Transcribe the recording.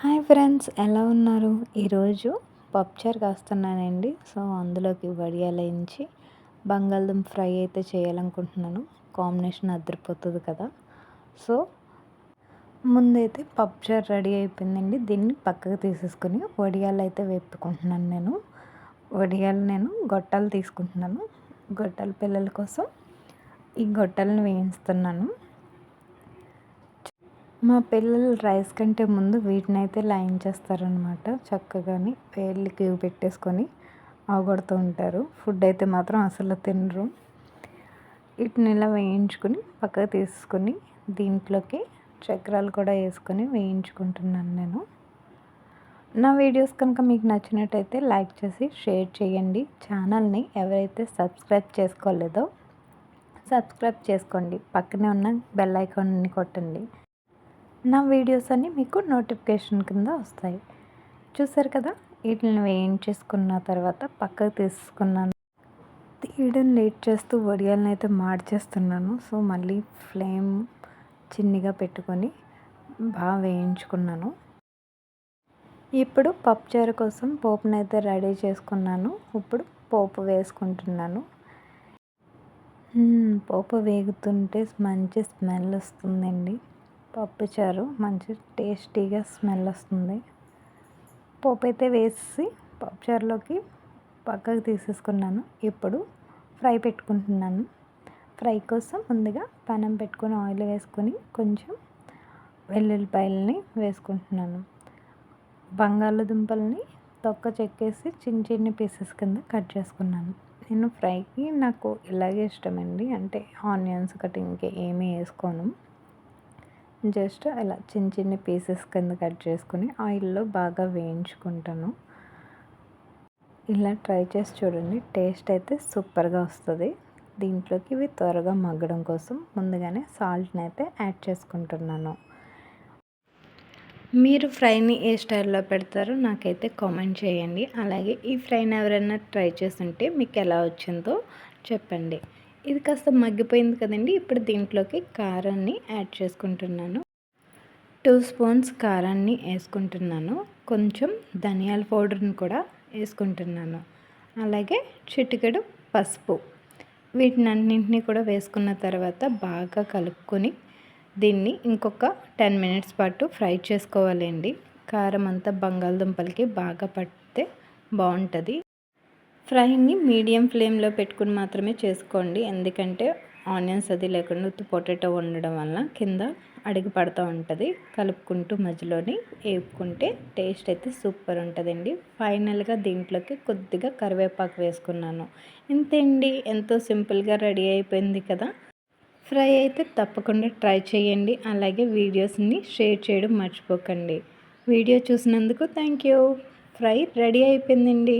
Hi friends ఎలా ఉన్నారు? ఈరోజు పప్చర్ కాస్తున్నానండి. సో అందులోకి వడియాలేంచి బంగాళదుంప ఫ్రై అయితే చేయాలనుకుంటున్నాను. కాంబినేషన్ అదిరిపోతుంది కదా. సో ముందైతే పప్చర్ రెడీ అయిపోయిందండి. దీన్ని పక్కకు తీసేసుకొని వడియాలు అయితే వేపుకుంటున్నాను నేను. వడియాలు నేను గొట్టాలు తీసుకుంటున్నాను. గొట్టాల పిల్లల కోసం ఈ గొట్టాలను వేయిస్తున్నాను. మా పిల్లలు రైస్ కంటే ముందు వీటిని అయితే లైన్ చేస్తారనమాట చక్కగాని పేర్లకి క్యూ పెట్టేసుకొని అవగొడుతూ ఉంటారు. ఫుడ్ అయితే మాత్రం అసలు తినరు. వీటిని ఇలా వేయించుకొని పక్కకు తీసుకొని దీంట్లోకి చక్రాలు కూడా వేసుకొని వేయించుకుంటున్నాను నేను. నా వీడియోస్ కనుక మీకు నచ్చినట్టయితే లైక్ చేసి షేర్ చేయండి. ఛానల్ని ఎవరైతే సబ్స్క్రైబ్ చేసుకోలేదో సబ్స్క్రైబ్ చేసుకోండి. పక్కనే ఉన్న బెల్ ఐకాన్ని కొట్టండి. నా వీడియోస్ అన్నీ మీకు నోటిఫికేషన్ కింద వస్తాయి. చూసారు కదా? వీటిని వేయించేసుకున్న తర్వాత పక్కకు తీసుకున్నాను. తీయడం లేట్ చేస్తూ వడియాలను అయితే మార్చేస్తున్నాను. సో మళ్ళీ ఫ్లేమ్ చిన్నగా పెట్టుకొని బాగా వేయించుకున్నాను. ఇప్పుడు పప్పుచారు కోసం పోపునైతే రెడీ చేసుకున్నాను. ఇప్పుడు పోపు వేసుకుంటున్నాను. పోపు వేగుతుంటే మంచి స్మెల్ వస్తుందండి. పప్పుచారు. మంచి టేస్టీగా స్మెల్ వస్తుంది. పోపు అయితే వేసి పప్పుచారులోకి పక్కకు తీసేసుకున్నాను. ఇప్పుడు ఫ్రై పెట్టుకుంటున్నాను. ఫ్రై కోసం ముందుగా పనం పెట్టుకొని ఆయిల్ వేసుకొని కొంచెం వెల్లుల్లిపాయలని వేసుకుంటున్నాను. బంగాళదుంపల్ని తొక్క చెక్కేసి చిన్న చిన్న పీసెస్ కింద కట్ చేసుకున్నాను. నేను ఫ్రైకి నాకు ఇలాగే ఇష్టమండి. అంటే ఆనియన్స్ కటింగ్కి ఏమీ వేసుకోను. జస్ట్ అలా చిన్న చిన్న పీసెస్ కింద కట్ చేసుకుని ఆయిల్లో బాగా వేయించుకుంటాను. ఇలా ట్రై చేసి చూడండి టేస్ట్ అయితే సూపర్గా వస్తుంది. దీంట్లోకి ఇవి త్వరగా మగ్గడం కోసం ముందుగానే సాల్ట్ని అయితే యాడ్ చేసుకుంటున్నాను. మీరు ఫ్రైని ఏ స్టైల్లో పెడతారో నాకైతే కామెంట్ చేయండి. అలాగే ఈ ఫ్రైని ఎవరైనా ట్రై చేస్తుంటే మీకు ఎలా వచ్చిందో చెప్పండి. ఇది కాస్త మగ్గిపోయింది కదండి ఇప్పుడు దీంట్లోకి కారాన్ని యాడ్ చేసుకుంటున్నాను. టూ స్పూన్స్ కారాన్ని వేసుకుంటున్నాను. కొంచెం ధనియాల పౌడర్ని కూడా వేసుకుంటున్నాను. అలాగే చిటికెడు పసుపు. వీటిని అన్నింటినీ కూడా వేసుకున్న తర్వాత బాగా కలుపుకొని దీన్ని ఇంకొక టెన్ మినిట్స్ పాటు ఫ్రై చేసుకోవాలండి. కారం అంతా బంగాళదుంపలకి బాగా పడితే బాగుంటుంది. ఫ్రైని మీడియం ఫ్లేమ్లో పెట్టుకుని మాత్రమే చేసుకోండి. ఎందుకంటే ఆనియన్స్ అది లేకుండా ఉత్తి పొటాటో ఉండడం వల్ల కింద అడిగి పడుతూ ఉంటుంది. కలుపుకుంటూ మధ్యలోని వేపుకుంటే టేస్ట్ అయితే సూపర్ ఉంటుందండి. ఫైనల్గా దీంట్లోకి కొద్దిగా కరివేపాకు వేసుకున్నాను. ఇంతేండి? ఎంతో సింపుల్గా రెడీ అయిపోయింది కదా? ఫ్రై అయితే తప్పకుండా ట్రై చేయండి. అలాగే వీడియోస్ని షేర్ చేయడం మర్చిపోకండి. వీడియో చూసినందుకు థ్యాంక్ యూ. ఫ్రై రెడీ అయిపోయిందండి.